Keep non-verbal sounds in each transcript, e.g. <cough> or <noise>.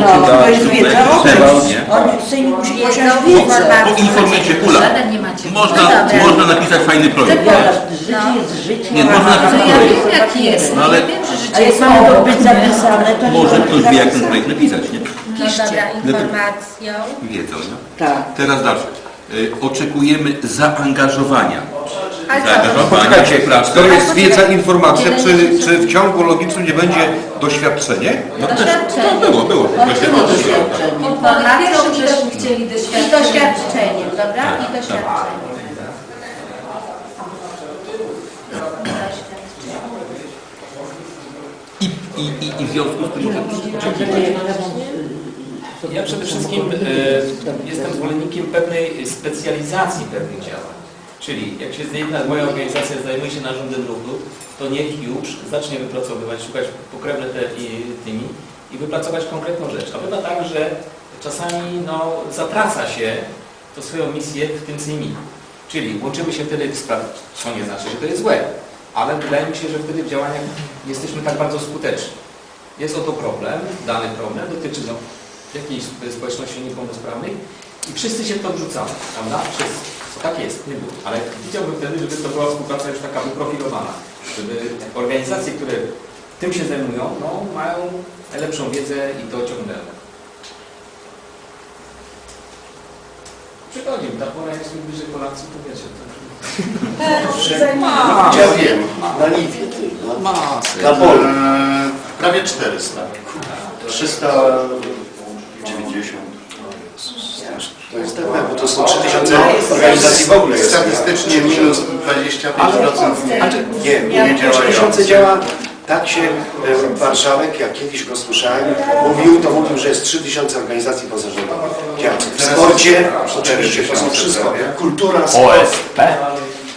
No, to jest wiedza o nie? On Sejm musi posiąść Jedną wiedzę. informację. Poinformujcie Kula. Żaden nie macie. Można, No dobra. można napisać fajny projekt. Życie jest życie. Nie, można No napisać ja projekt. wiem jaki jest. No No, ale- ja wiem, że życie A jak jest ma to być zapisane, to Może ktoś wie jak ten projekt napisać, nie? No dobra, informacją. Wiedzą, nie? Tak. Teraz dalsze. Y, Oczekujemy zaangażowania. Ale co? Zaangażowania Poczekajcie, w pracę. skoro jest wiedza, informacja, czy, czy w ciągu logicznym nie będzie doświadczenie? No też, Doświadczenie. to było, było. Doświadczenie. Informacją i doś- byśmy chcieli i doświadczenie. doświadczeniem, dobra? I doświadczeniem. I, i, i, I w związku z tym Ja przede wszystkim e, jestem zwolennikiem pewnej specjalizacji pewnych działań. Czyli jak się jedna moja organizacja zajmuje się narządem ruchu, to niech już zacznie wypracowywać, szukać pokrewne te, tymi i wypracować konkretną rzecz. A bywa tak, że czasami no, zatraca się to swoją misję w tym CMI. Czyli łączymy się wtedy w sprawach, co nie znaczy, że to jest złe, ale wydaje mi się, że wtedy w działaniach jesteśmy tak bardzo skuteczni. Jest oto problem, dany problem, dotyczy no, jakiejś społeczności niepełnosprawnej i wszyscy się to wrzucamy, prawda? Wszyscy. Tak jest, nie było. Ale widziałbym wtedy, żeby to była współpraca już taka wyprofilowana. Żeby organizacje, które tym się zajmują, no, mają najlepszą wiedzę i to ciągnęły. Przychodzi ta pora, jak jest bliżej kolacji, to wiecie. To... <laughs> Ja wiem, na Liwie tylko. Na polu. Prawie 400. 390. To jest tak, bo to są 3000 organizacji w ogóle. jest. Statystycznie minus 25% Nie, nie nie, działają. 3000 działa. Tak się e, Warszawek, jak kiedyś go słyszałem, mówił, to mówił, że jest 3000 organizacji pozarządowych. W sporcie, oczywiście, to są wszystko. Kultura, sport, OSP?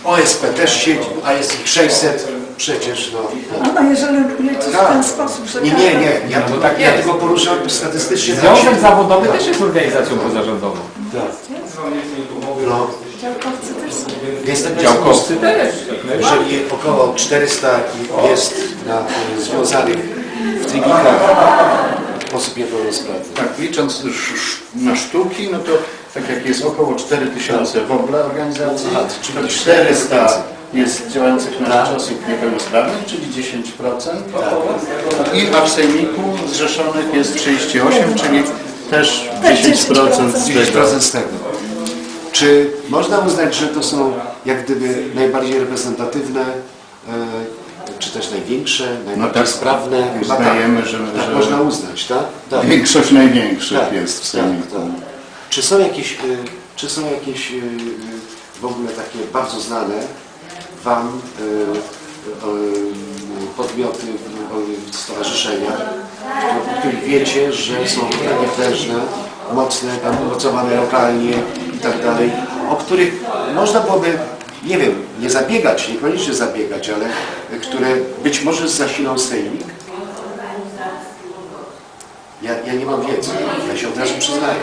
OSP też siedzi, a jest ich 600 przecież. No, no. No jeżeli lecisz w Tak. ten sposób, że Nie, nie, nie. Ja, No to tak ja tylko poruszam statystycznie. tak Związek Zawodowy też jest organizacją pozarządową. No, działkowcy też są. tak Działkowcy też. że je- około 400 jest na, y, związanych w trigikach osób niepełnosprawnych. Tak, licząc sz- sz- na sztuki, no to tak jak jest około 4000 w ogóle organizacji, Aha, czyli to 400 400 jest działających na Tak. rzecz osób niepełnosprawnych, czyli 10%. I a w Sejmiku zrzeszonych jest 38, czyli też 10% z tego. 10% z tego. Czy można uznać, że to są jak gdyby najbardziej reprezentatywne, e, czy też największe, najbardziej tak, sprawne? Chyba uznajemy, tak. że- tak że- można uznać, tak? tak. Większość największych Tak, jest w tak, Sejmiku. tak. Czy są jakieś, y, czy są jakieś y, y, w ogóle takie bardzo znane Wam y, y, y, podmioty, stowarzyszenia, o których wiecie, że są niepotężne, mocne, tam lokalnie i tak dalej, o których można byłoby, nie wiem, nie zabiegać, niekoniecznie zabiegać, ale które być może zasilą sejmik? Ja, ja nie mam wiedzy, ja się od razu przyznaję.